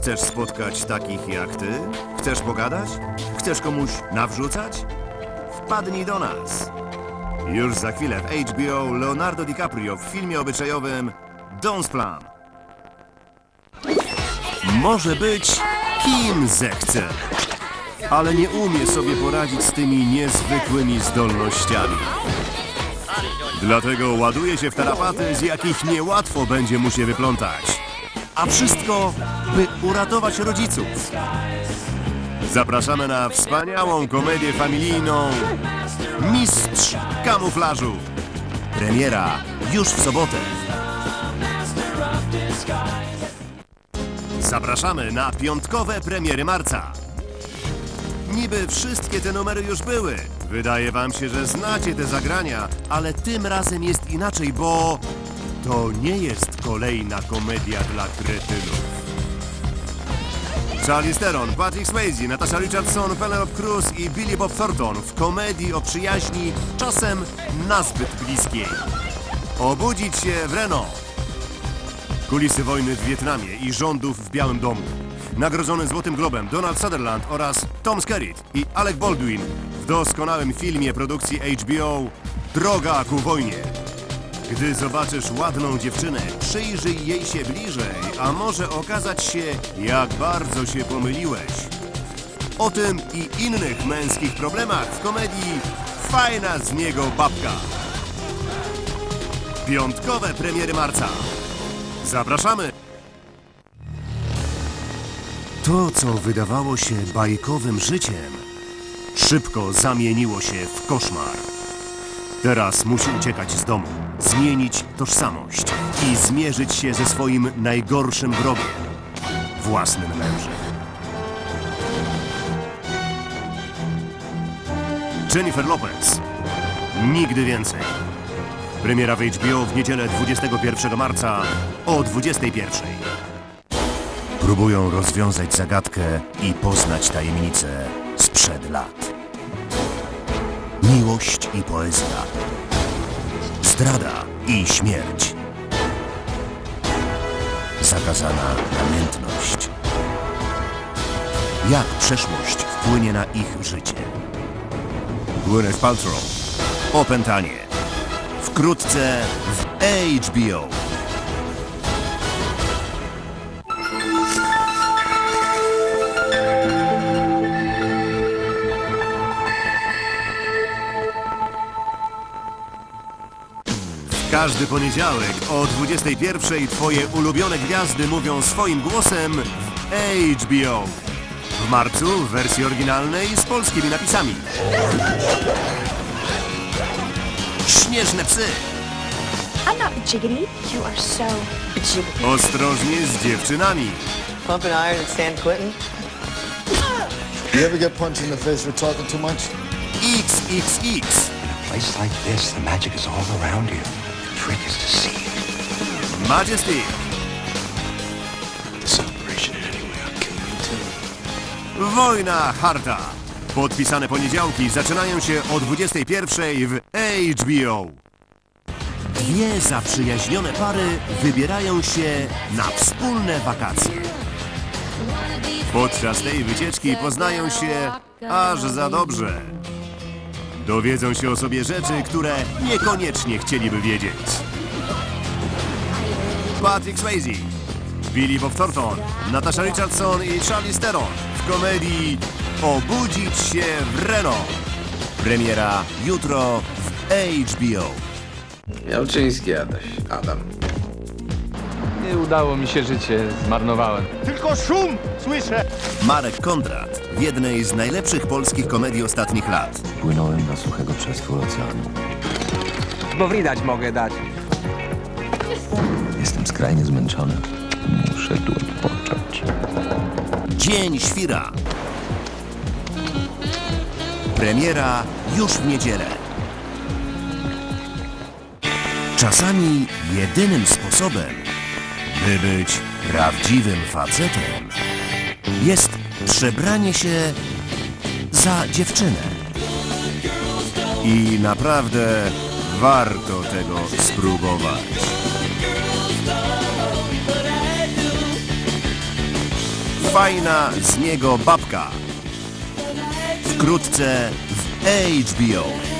Chcesz spotkać takich jak ty? Chcesz pogadać? Chcesz komuś nawrzucać? Wpadnij do nas. Już za chwilę w HBO Leonardo DiCaprio w filmie obyczajowym Don's Plan. Może być kim zechce, ale nie umie sobie poradzić z tymi niezwykłymi zdolnościami. Dlatego ładuje się w tarapaty, z jakich niełatwo będzie mu się wyplątać. A wszystko, by uratować rodziców. Zapraszamy na wspaniałą komedię familijną Mistrz Kamuflażu. Premiera już w sobotę. Zapraszamy na piątkowe premiery marca. Niby wszystkie te numery już były. Wydaje wam się, że znacie te zagrania, ale tym razem jest inaczej, bo to nie jest kolejna komedia dla kretynów. Charlie Theron, Patrick Swayze, Natasha Richardson, Penelope Cruz i Billy Bob Thornton w komedii o przyjaźni, czasem nazbyt bliskiej. Obudzić się w Reno. Kulisy wojny w Wietnamie i rządów w Białym Domu. Nagrodzony Złotym Globem Donald Sutherland oraz Tom Skerritt i Alec Baldwin w doskonałym filmie produkcji HBO Droga ku wojnie. Gdy zobaczysz ładną dziewczynę, przyjrzyj jej się bliżej, a może okazać się, jak bardzo się pomyliłeś. O tym i innych męskich problemach w komedii Fajna z niego babka. Piątkowe premiery marca. Zapraszamy! To, co wydawało się bajkowym życiem, szybko zamieniło się w koszmar. Teraz musi uciekać z domu, zmienić tożsamość i zmierzyć się ze swoim najgorszym wrogiem własnym mężem. Jennifer Lopez. Nigdy więcej. Premiera w HBO w niedzielę 21 marca o 21. Próbują rozwiązać zagadkę i poznać tajemnicę sprzed lat. Miłość i poezja. Zdrada i śmierć. Zakazana namiętność. Jak przeszłość wpłynie na ich życie? Gwyneth Paltrow. Opętanie. Wkrótce w HBO. Każdy poniedziałek o 21 Twoje ulubione gwiazdy mówią swoim głosem w HBO. W marcu w wersji oryginalnej z polskimi napisami. Śnieżne psy. I'm not jiggity. You are so jiggity. Ostrożnie z dziewczynami. Pumping iron at San Quentin? You ever get punched in the face for talking too much? XXX. place like this, the magic is all around you. Is. Majesty. Wojna harta. Podpisane poniedziałki zaczynają się o 21 w HBO. Dwie zaprzyjaźnione pary wybierają się na wspólne wakacje. Podczas tej wycieczki poznają się aż za dobrze. Dowiedzą się o sobie rzeczy, które niekoniecznie chcieliby wiedzieć. Patrick Swayze, Billy Bob Thornton, Natasha Richardson i Charlie Theron w komedii Obudzić się w Reno. Premiera jutro w HBO. Jalczyński Adaś, Adam. Nie udało mi się życie, zmarnowałem. Marek Kondrat w jednej z najlepszych polskich komedii ostatnich lat. Płynąłem na suchego przestwór oceanu. Bo widać mogę dać. Jestem skrajnie zmęczony. Muszę tu odpocząć. Dzień Świra. Premiera już w niedzielę. Czasami jedynym sposobem, by być prawdziwym facetem, jest przebranie się za dziewczynę. I naprawdę warto tego spróbować. fajna z niego babka. Wkrótce w HBO.